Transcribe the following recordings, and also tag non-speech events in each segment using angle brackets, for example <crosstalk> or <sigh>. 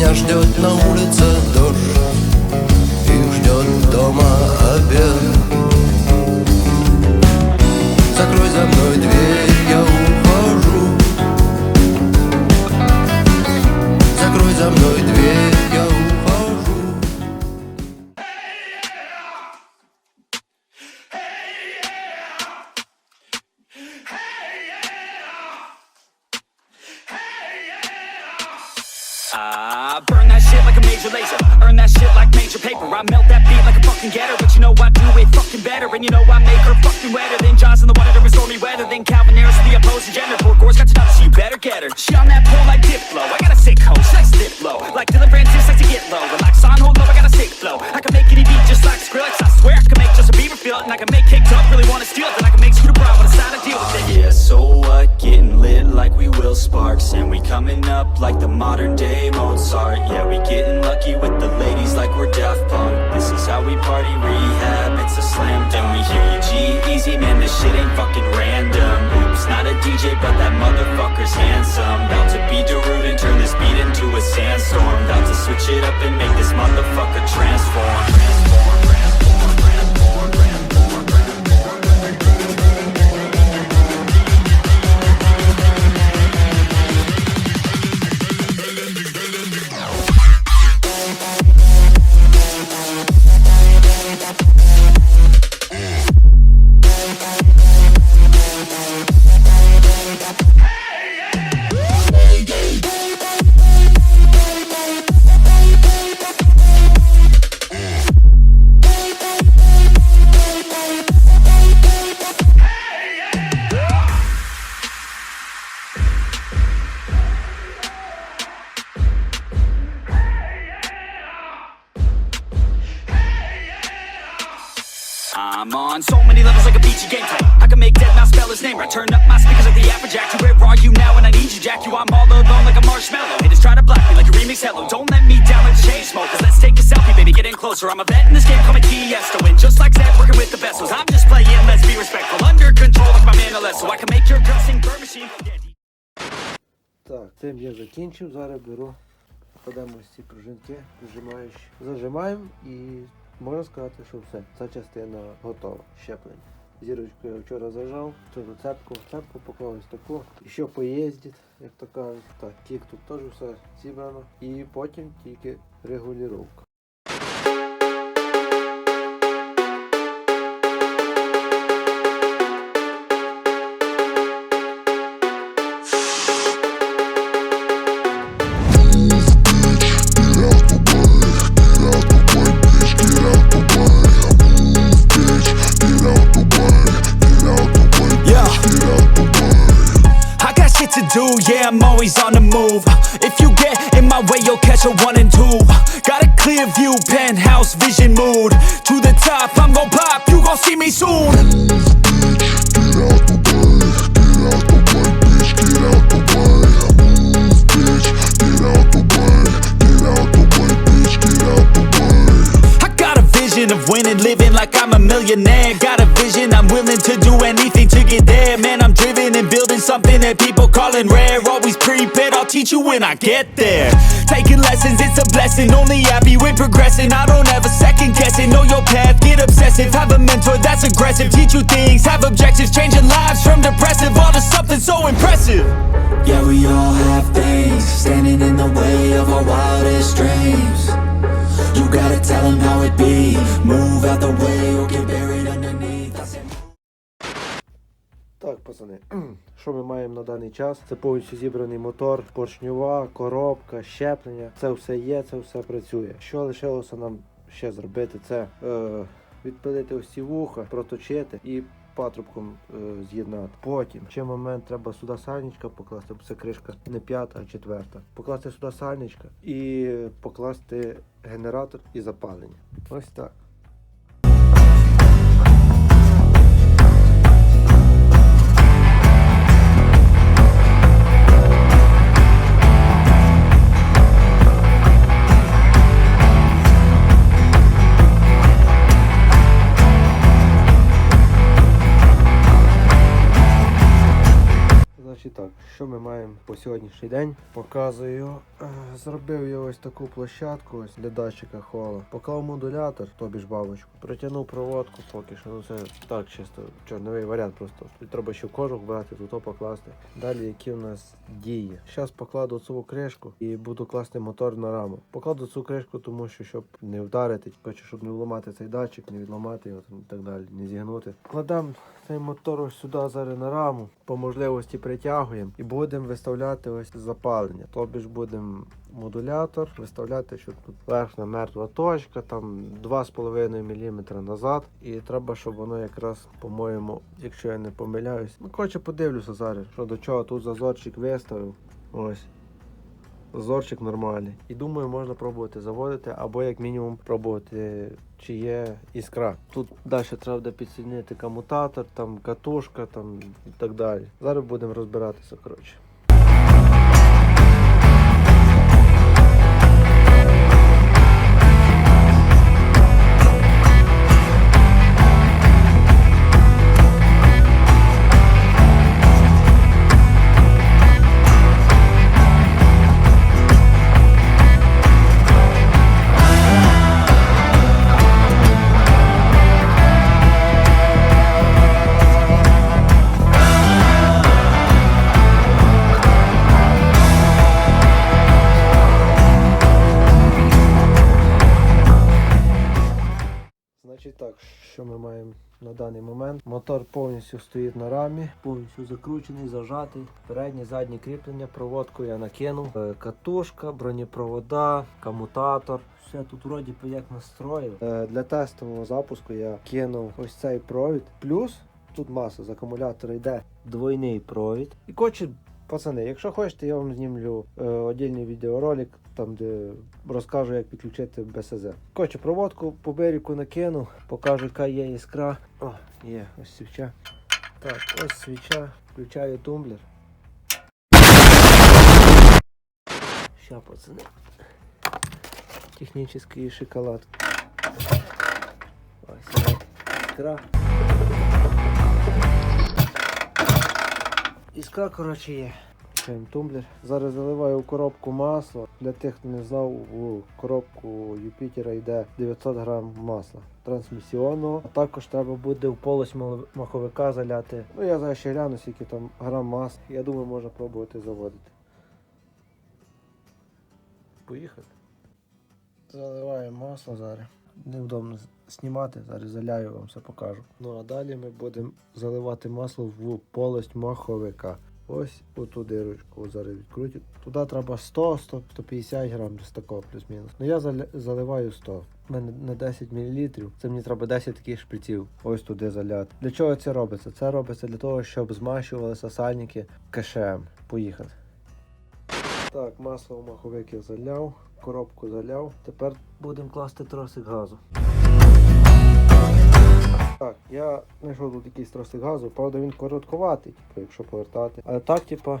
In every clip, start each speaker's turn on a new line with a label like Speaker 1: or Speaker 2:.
Speaker 1: Меня ждет на улице
Speaker 2: major laser. Earn that shit like major paper. I melt that beat like a fucking getter. But you know I do it fucking better. And you know I make her fucking wetter than Jaws in the water during stormy weather. Than Calvin Harris the opposing gender. Poor Gore's got your nuts, so you better get her. She on that pole like Diplo. I got a sick hoe, she likes low. Like Dylan Francis likes to get low,
Speaker 3: motherfucker's handsome. About to be Darude and turn this beat into a sandstorm. About to switch it up and make this motherfucker Transform,
Speaker 2: I'm on so many levels like a beachy gameplay. I can make dead mouse spell his name right. Turn up my speakers like the Applejack. Where are you now when I need you, Jack? You, I'm all alone like a marshmallow. Haters try to block me like a remix hello. Don't let me down like the chain smokers. Let's take a selfie, baby, get in closer. I'm a vet in this game, call me Tiesto. And just like Zed, working with the ones. I'm just playing, let's be respectful. Under control like my man Alesso. I can make your girl sing Bird Machine.
Speaker 4: Так, цим я закінчив. Зараз беру, ось ці пружинки, зажимаємо і можна сказати, що все. Ця частина готова. Щеплення. Зірочку я вчора зажав, вчора цепку, цепку поклав таку. І що поїздить, як то кажуть. Так, кік тут теж все зібрано. І потім тільки регулювання.
Speaker 5: You'll catch a one and two. Got a clear view, penthouse vision mood. To the top, I'm gon' pop, you gon' see me soon. I got a vision of winning, living like I'm a millionaire. Got a vision, I'm willing to do anything to get there. Man, I'm driven and building something that people calling rare. Always prepared, teach you when I get there. Taking lessons, it's a blessing. Only happy with progressing. I don't ever second guessing. Know your path, get obsessive. Have a mentor that's aggressive. Teach you things, have objectives, changing lives from depressive all to something so impressive.
Speaker 3: Yeah, we all have things standing in the way of our wildest dreams. You gotta tell them how it be. Move out the way or get
Speaker 4: пацани, <clears throat> що ми маємо на даний час? Це повністю зібраний мотор, поршньова, коробка, щеплення. Це все є, це все працює. Що лишилося нам ще зробити? Це е, відпилити ось ці вуха, проточити і патрубком е, з'єднати. Потім, ще момент, треба сюди сальничка покласти, бо це кришка не п'ята, а четверта. Покласти сюди сальничка і покласти генератор і запалення. Ось так. Що ми маємо по сьогоднішній день? Показую. Е, Зробив я ось таку площадку ось для датчика хола. Поклав модулятор, тобі ж бабочку. Притягнув проводку поки що. Ну це так чисто чорновий варіант просто. Тут треба ще кожух брати, тут покласти. Далі які в нас дії. Зараз покладу цю кришку і буду класти мотор на раму. Покладу цю кришку, тому що щоб не вдарити, хочу, щоб не вламати цей датчик, не відламати його і так далі, не зігнути. Кладемо цей мотор ось сюди зараз на раму, по можливості притягуємо і будемо виставляти ось запалення. Тобі ж будемо модулятор виставляти, що тут верхня мертва точка, там 2,5 мм назад. І треба, щоб воно якраз, по-моєму, якщо я не помиляюсь, ну коротше подивлюся зараз, що до чого тут зазорчик виставив. Ось. Зазорчик нормальний. І думаю, можна пробувати заводити, або як мінімум пробувати, чи є іскра. Тут далі треба буде підсоединити комутатор, там катушка там, і так далі. Зараз будемо розбиратися. коротше. Так, що ми маємо на даний момент? Мотор повністю стоїть на рамі, повністю закручений, зажатий. Переднє, заднє кріплення, проводку я накинув. Е, Катушка, бронепровода, комутатор. Все тут вроді як настроїв. Е, Для тестового запуску я кинув ось цей провід. Плюс тут маса з акумулятора йде двойний провід. І коротше, Пацани, якщо хочете, я вам знімлю е, відеоролик, там де розкажу, як підключити БСЗ. Коротше, проводку по берегу накину, покажу, яка є іскра. О, є, ось свіча. Так, ось свіча. Включаю тумблер. Ща, пацани. Технічний шоколад. Ось іскра. Іскра, коротше, є. Включаємо тумблер. Зараз заливаю в коробку масло. Для тих, хто не знав, у коробку Юпітера йде 900 грам масла трансмісіонного. А також треба буде в полость маховика заляти. Ну я зараз ще гляну, скільки там грам масла. Я думаю, можна пробувати заводити. Поїхали. Заливаємо масло зараз. Невдобно знімати, зараз заляю вам все покажу. Ну а далі ми будемо заливати масло в полость маховика. Ось у ту дирочку зараз відкрутю. Туди треба 100, 100 150 грам десь такого плюс-мінус. Ну я заливаю 100. У мене на 10 мл. Це мені треба 10 таких шприців. Ось туди заляти. Для чого це робиться? Це робиться для того, щоб змащувалися сальники КШМ. Поїхали. Так, масло в маховик я заляв, коробку заляв. Тепер будемо класти тросик газу. Так, я знайшов тут якийсь тросик газу, правда він коротковатий, типу, якщо повертати. Але так, типа,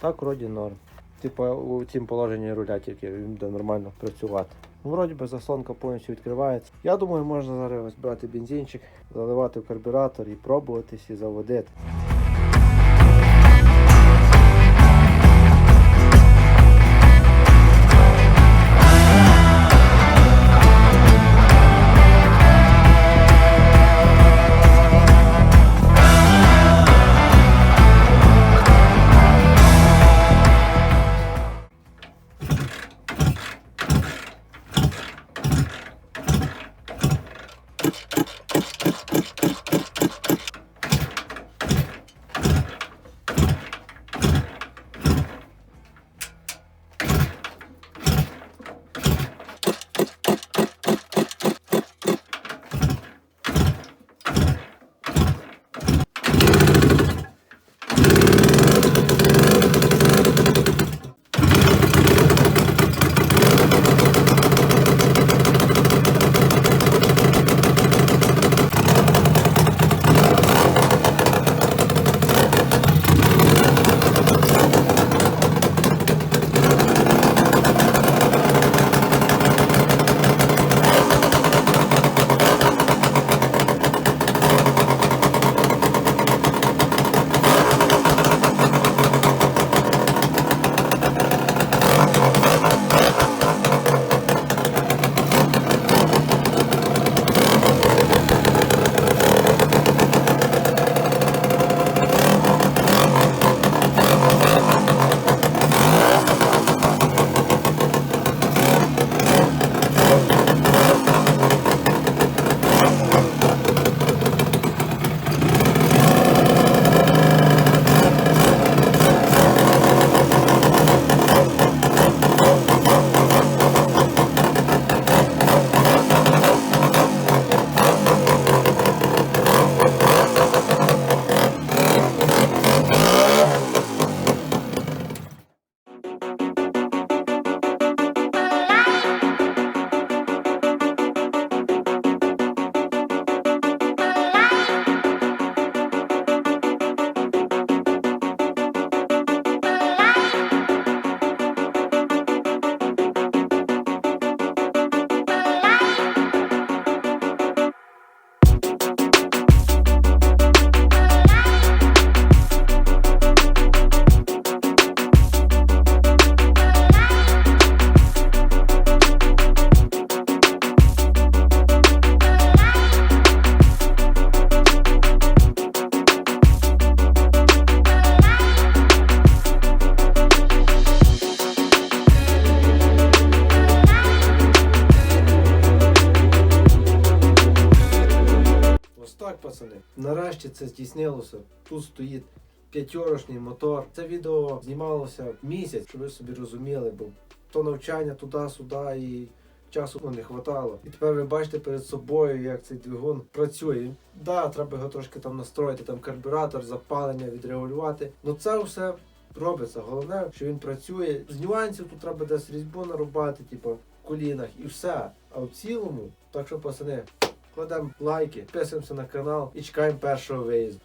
Speaker 4: так вроді норм. Типа у цім положенні руля тільки він буде нормально працювати. Ну, вроді би заслонка повністю відкривається. Я думаю, можна зараз брати бензинчик, заливати в карбюратор і пробуватись і заводити. Це здійснилося. Тут стоїть п'ятьорочний мотор. Це відео знімалося місяць, щоб ви собі розуміли, бо то навчання туди-сюди і часу ну, не хватало. І тепер ви бачите перед собою, як цей двигун працює. Да, треба його трошки там настроїти, там карбюратор, запалення відрегулювати. Ну це все робиться. Головне, що він працює. З нюансів тут треба десь різьбу нарубати, типу, в колінах і все. А в цілому, так що, пацани, кладемо лайки, підписуємося на канал і чекаємо першого виїзду.